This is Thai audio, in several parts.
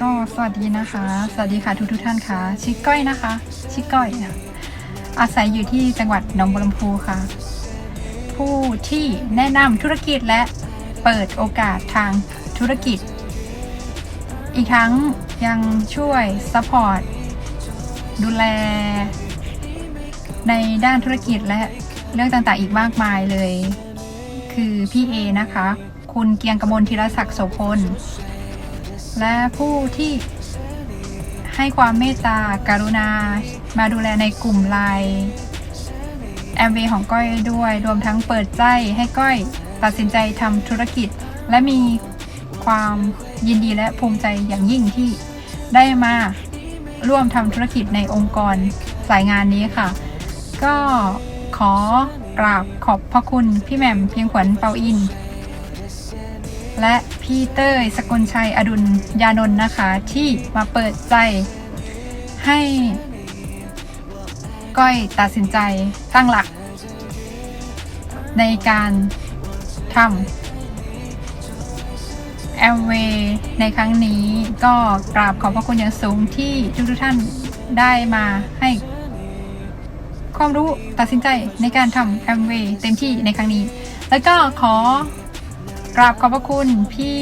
ก็สวัสดีนะคะ สวัสดีค่ะทุกทุกท่านค่ะชิคก้อยนะคะ ชิคก้อยนะอาศัยอยู่ที่จังหวัดหนองบัวลำพูค่ะ ผู้ที่แนะนำธุรกิจและเปิดโอกาสทางธุรกิจ อีกทั้งยังช่วยซัพพอร์ตดูแล ในด้านธุรกิจและเรื่องต่างๆอีกมากมายเลย คือพี่เอนะคะ คุณเกียงกมลธีรศักดิ์โสพล และผู้ที่ให้ความเมตตาการุณา มาดูแลในกลุ่มไลน์แอมเวของก้อยด้วย รวมทั้งเปิดใจให้ก้อยตัดสินใจทำธุรกิจ และมีความยินดีและภูมิใจอย่างยิ่งที่ได้มาร่วมทำธุรกิจในองค์กรสายงานนี้ค่ะ ก็ขอกราบขอบพระคุณพี่แหม่มเพียงขวัญเปาอิน และพี่เต้ยสกลชัยอดุลยานนท์นะคะ ที่มาเปิดใจให้ก้อยตัดสินใจตั้งหลัก ในการทำแอมเวในครั้งนี้ก็กราบขอบพระคุณอย่างสูงที่ทุกๆท่านได้มาให้ ความรู้ตัดสินใจในการทำแอมเวเต็มที่ในครั้งนี้ แล้วก็ขอ กราบขอบพระคุณพี่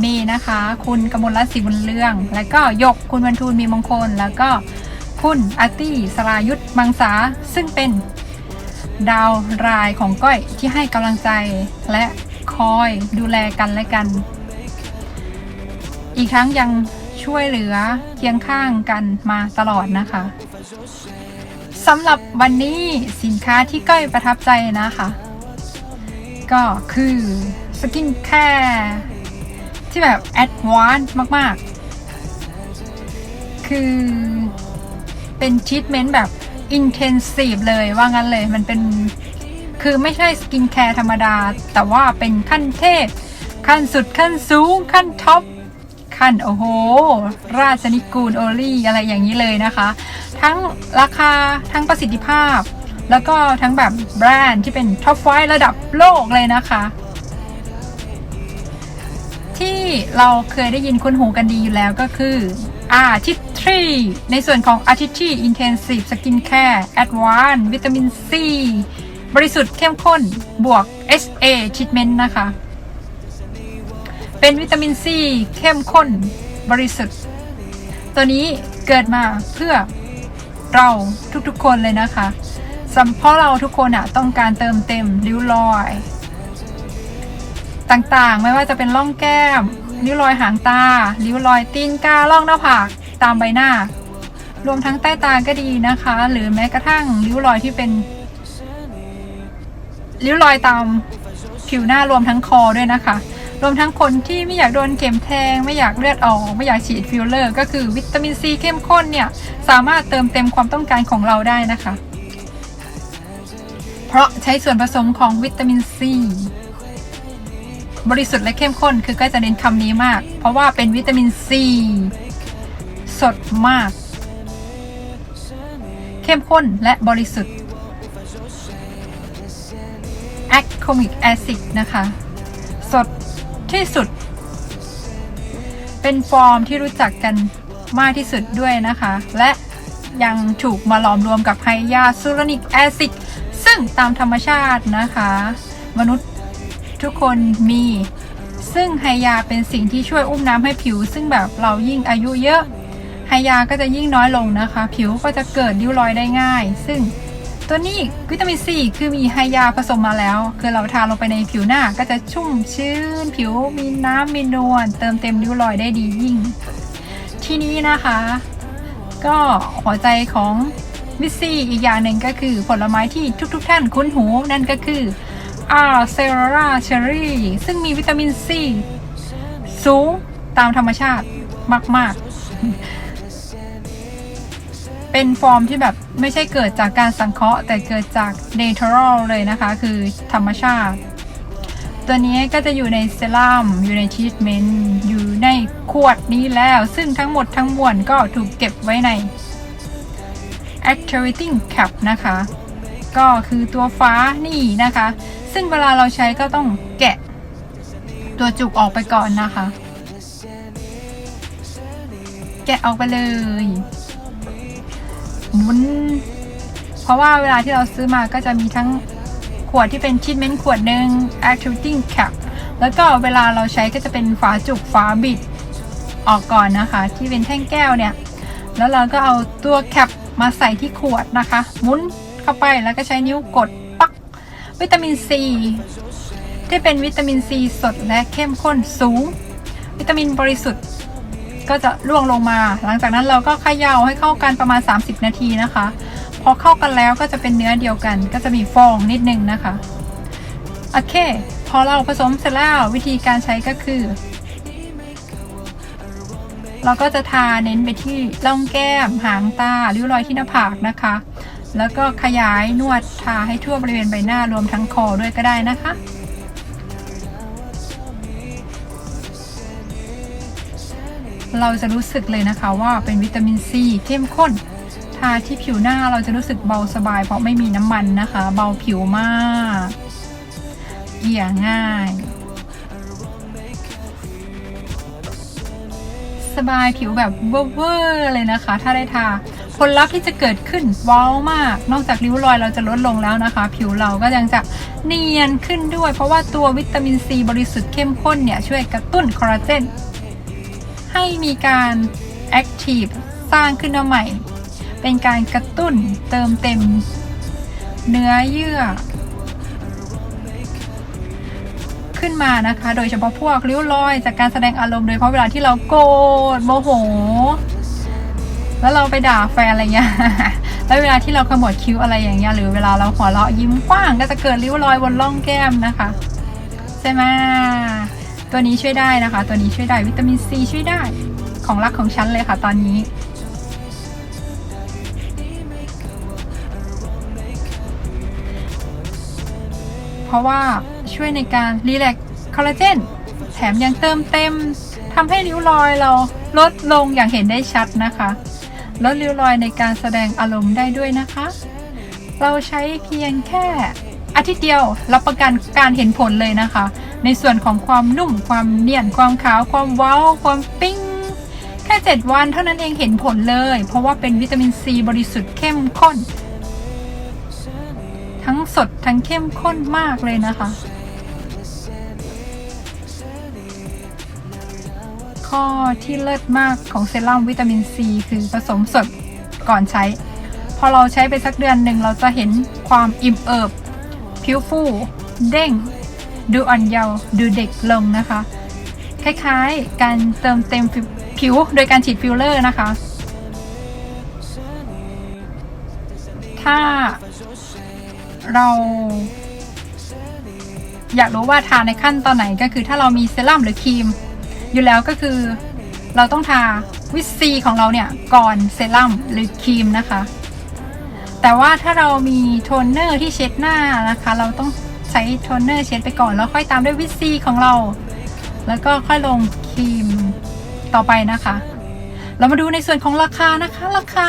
เมย์นะคะ คุณกมลรัตน์ศรีบุญเรือง แล้วก็ยกคุณวันทูลมีมงคล แล้วก็คุณอาร์ตี้สรายุทธมังสาซึ่งเป็นดาวรายของก้อยที่ให้กำลังใจและคอยดูแลกันและกัน อีกทั้งยังช่วยเหลือเคียงข้างกันมาตลอดนะคะสำหรับวันนี้สินค้าที่ก้อยประทับใจนะคะ ก็คือ กินแคร์ที่แบบแอดวานซ์มาก ๆ คือเป็นชีทเมนต์แบบอินเทนซีฟเลยว่างั้นเลยมันเป็นคือไม่ใช่สกินแคร์ธรรมดา แต่ว่าเป็นขั้นเทพ ขั้นสุดขั้นสูง ขั้นท็อป ขั้นโอ้โห ราชนิกูลโอลี่อะไรอย่างนี้เลยนะคะ ทั้งราคาทั้งประสิทธิภาพ แล้วก็ทั้งแบบแบรนด์ที่เป็นท็อปไฟระดับโลกเลยนะคะ ที่เราเคยได้ยินคุ้นหูกันดีอยู่แล้วก็คือ อาทิตรีในส่วนของอาทิตรี Intensive Skin Care Advanced วิตามินซีบริสุทธิ์เข้มข้นบวก SA Treatment นะคะ เป็นวิตามินซีเข้มข้นบริสุทธิ์ ตัวนี้เกิดมาเพื่อเราทุกๆคนเลยนะคะสำเพราะเราทุกคนอะต้องการเติมเต็มริ้วรอย ต่างๆ ไม่ว่าจะเป็นร่องแก้ม ริ้วรอยหางตา ริ้วรอยตีนการ่องหน้าผาก ตามใบหน้า รวมทั้งใต้ตาก็ดีนะคะ หรือแม้กระทั่งริ้วรอยที่เป็น ริ้วรอยตามผิวหน้ารวมทั้งคอด้วยนะคะ รวมทั้งคนที่ไม่อยากโดนเข็มแทง ไม่อยากเลือดออก ไม่อยากฉีดฟิลเลอร์ ก็คือวิตามินซีเข้มข้นเนี่ย สามารถเติมเต็มความต้องการของเราได้นะคะ เพราะใช้ส่วนผสมของวิตามินซี บริสุทธิ์และเข้มข้นคือก็จะเน้นคำนี้มาก เพราะว่าเป็นวิตามินซีสดมาก เข้มข้นและบริสุทธิ์ a c c o m i c acid นะคะ สดที่สุด เป็นฟอร์มที่รู้จักกันมากที่สุดด้วยนะคะ และยังถูกมาหลอมรวมกับไฮยาซูรานิกแอซิดซึ่งตามธรรมชาตินะคะ มนุษย์ ทุกคนมี ซึ่งไฮยาเป็นสิ่งที่ช่วยอุ้มน้ำให้ผิว ซึ่งแบบเรายิ่งอายุเยอะไฮยาก็จะยิ่งน้อยลงนะคะ ผิวก็จะเกิดริ้วรอยได้ง่าย ซึ่งตัวนี้วิตามินซีคือมีไฮยาผสมมาแล้ว คือเราทาลงไปในผิวหน้าก็จะชุ่มชื้น ผิวมีน้ำมีนวลเติมเต็มริ้วรอยได้ดียิ่ง ที่นี้นะคะ ก็หัวใจของมิสซี่อีกอย่างหนึ่งก็คือผลไม้ที่ทุกๆทท่านคุ้นหูนั่นก็คือ อาเซราเชอรี่ซึ่งมีวิตามินซีสูงตามธรรมชาติมาก ๆ เป็นฟอร์มที่แบบไม่ใช่เกิดจากการสังเคราะห์ แต่เกิดจาก natural เลยนะคะ คือธรรมชาติ ตัวนี้ก็จะอยู่ในเซรั่มอยู่ในทรีทเมนต์อยู่ในขวดนี้แล้ว ซึ่งทั้งหมดทั้งมวลก็ถูกเก็บไว้ใน activating cap นะคะ ก็คือตัวฟ้านี่นะคะ ซึ่งเวลาเราใช้ก็ต้องแกะ ตัวจุกออกไปก่อนนะคะ แกะออกไปเลยหมุนเพราะว่าเวลาที่เราซื้อมาก็จะมีทั้งขวดที่เป็นชิทเมนต์ขวดหนึ่ง activating cap แล้วก็เวลาเราใช้ก็จะเป็นฝาจุกฝาบิดออกก่อนนะคะ ที่เป็นแท่งแก้วเนี่ย แล้วเราก็เอาตัวแคปมาใส่ที่ขวดนะคะ มุนเข้าไปแล้วก็ใช้นิ้วกด วิตามินซีที่เป็นวิตามินซีสดและเข้มข้นสูง วิตามินบริสุทธิ์ ก็จะล่วงลงมา หลังจากนั้นเราก็เขย่าให้เข้ากันประมาณ 30 นาทีนะคะ พอเข้ากันแล้วก็จะเป็นเนื้อเดียวกัน ก็จะมีฟองนิดนึงนะคะ โอเค พอเราผสมเสร็จแล้ววิธีการใช้ก็คือ เราก็จะทาเน้นไปที่ร่องแก้ม หางตาริ้วรอยที่หน้าผากนะคะ แล้วก็ขยายนวดทาให้ทั่วบริเวณใบหน้ารวมทั้งคอด้วยก็ได้นะคะ เราจะรู้สึกเลยนะคะว่าเป็นวิตามินซีเข้มข้น ทาที่ผิวหน้าเราจะรู้สึกเบาสบาย เพราะไม่มีน้ำมันนะคะ เบาผิวมากเกลี่ยง่าย สบายผิวแบบเวอร์เลยนะคะ ถ้าได้ทา ผลลัพธ์ที่จะเกิดขึ้นว้าวมาก นอกจากริ้วรอยเราจะลดลงแล้วนะคะ ผิวเราก็ยังจะเนียนขึ้นด้วย เพราะว่าตัววิตามินซีบริสุทธิ์เข้มข้นเนี่ยช่วยกระตุ้นคอลลาเจนให้มีการแอคทีฟสร้างขึ้นมาใหม่ เป็นการกระตุ้นเติมเต็ม เนื้อเยื่อ ขึ้นมานะคะ โดยเฉพาะพวกริ้วรอยจากการแสดงอารมณ์โดยเฉพาะเวลาที่เราโกรธโมโห แล้วเราไปด่าแฟนอะไรเงี้ย แล้วเวลาที่เราขมวดคิ้วอะไรอย่างเงี้ยหรือเวลาเราหัวเราะยิ้มกว้างก็จะเกิดริ้วรอยบนร่องแก้มนะคะ ใช่ไหมตัวนี้ช่วยได้นะคะ ตัวนี้ช่วยได้วิตามินซีช่วยได้ของรักของฉันเลยค่ะตอนนี้เพราะว่าช่วยในการรีแลกคอลลาเจนแถมยังเติมเต็มทำให้ริ้วรอยเราลดลงอย่างเห็นได้ชัดนะคะ ลดริ้วรอยในการแสดงอารมณ์ได้ด้วยนะคะ เราใช้เพียงแค่อาทิตย์เดียวรับประกันการเห็นผลเลยนะคะ ในส่วนของความนุ่มความเนียนความขาวความเว้า ความปิ้ง แค่ 7 วันเท่านั้นเองเห็นผลเลย เพราะว่าเป็นวิตามินซีบริสุทธิ์เข้มข้น ทั้งสดทั้งเข้มข้นมากเลยนะคะ ข้อที่เลิศมากของเซรั่มวิตามินซีคือผสมสดก่อนใช้ พอเราใช้ไปสักเดือนหนึ่งเราจะเห็นความอิ่มเอิบ ผิวฟูเด้ง ดูอ่อนเยาว์ดูเด็กลงนะคะ คล้ายๆการเติมเต็มผิวโดยการฉีดฟิลเลอร์นะคะ ถ้าเราอยากรู้ว่าทาในขั้นตอนไหนก็คือถ้าเรามีเซรั่มหรือครีม อยู่แล้วก็คือเราต้องทาวิตซีของเราเนี่ยก่อนเซรั่มหรือครีมนะคะ แต่ว่าถ้าเรามีโทนเนอร์ที่เช็ดหน้านะคะ เราต้องใช้โทนเนอร์เช็ดไปก่อนแล้วค่อยตามด้วยวิตซีของเรา แล้วก็ค่อยลงครีมต่อไปนะคะ เรามาดูในส่วนของราคานะคะ ราคา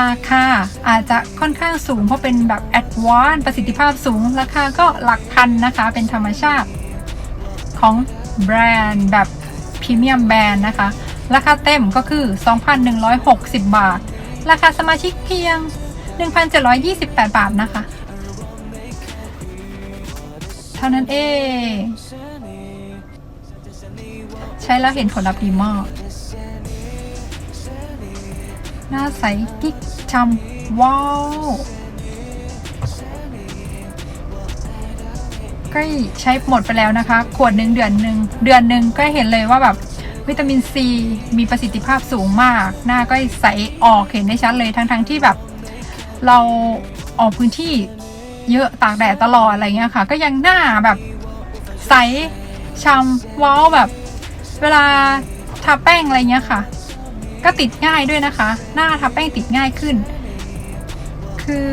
ราคาอาจจะค่อนข้างสูงเพราะเป็นแบบแอดวานซ์ประสิทธิภาพสูง ราคาก็หลักพันนะคะ เป็นธรรมชาติของ แบรนด์แบบพรีเมียมแบรนด์นะคะ ราคาเต็มก็คือ 2,160 บาท ราคาสมาชิกเพียง 1,728 บาทนะคะ เท่านั้นเอง ใช้แล้วเห็นผลลัพธ์ดีมาก หน้าใสกิ๊กชำว้าว ใช้หมดไปแล้วนะคะ ขวดหนึ่งเดือนหนึ่งเดือนหนึ่งก็เห็นเลยว่าแบบวิตามินซีมีประสิทธิภาพสูงมาก หน้าก็ใสออกเห็นได้ชัดเลยทั้งๆทที่แบบ เราออกพื้นที่เยอะตากแดดตลอดอะไรเงี้ยค่ะ ก็ยังหน้าแบบใสชำว้าวแบบ เวลาทาแป้งอะไรเงี้ยค่ะ ก็ติดง่ายด้วยนะคะ หน้าทาแป้งติดง่ายขึ้น คือ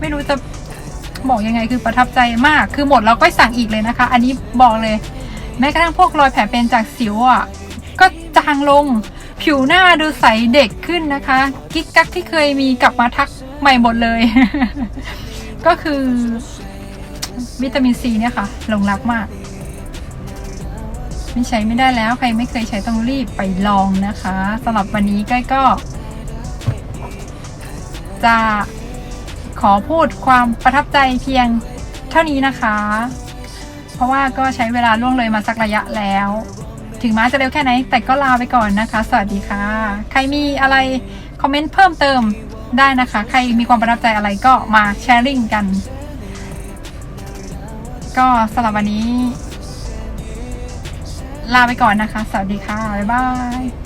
ไม่รู้จะ บอกยังไงคือประทับใจมาก คือหมดเราก็สั่งอีกเลยนะคะ อันนี้บอกเลย แม้กระทั่งพวกรอยแผลเป็นจากสิวอะ ก็จางลง ผิวหน้าดูใสเด็กขึ้นนะคะ กิ๊กกักที่เคยมีกลับมาทักใหม่หมดเลย ก็คือวิตามินซีเนี่ยค่ะลงรักมาก ไม่ใช้ไม่ได้แล้ว ใครไม่เคยใช้ต้องรีบไปลองนะคะสำหรับวันนี้ก้อยก็ จะ ขอพูดความประทับใจเพียงเท่านี้นะคะ เพราะว่าก็ใช้เวลาล่วงเลยมาสักระยะแล้ว ถึงม้าจะเร็วแค่ไหน แต่ก็ลาไปก่อนนะคะ สวัสดีค่ะ ใครมีอะไรคอมเมนต์เพิ่มเติมได้นะคะ ใครมีความประทับใจอะไรก็มาแชร์ลิงกัน ก็สำหรับวันนี้ ลาไปก่อนนะคะ สวัสดีค่ะ บ๊ายบาย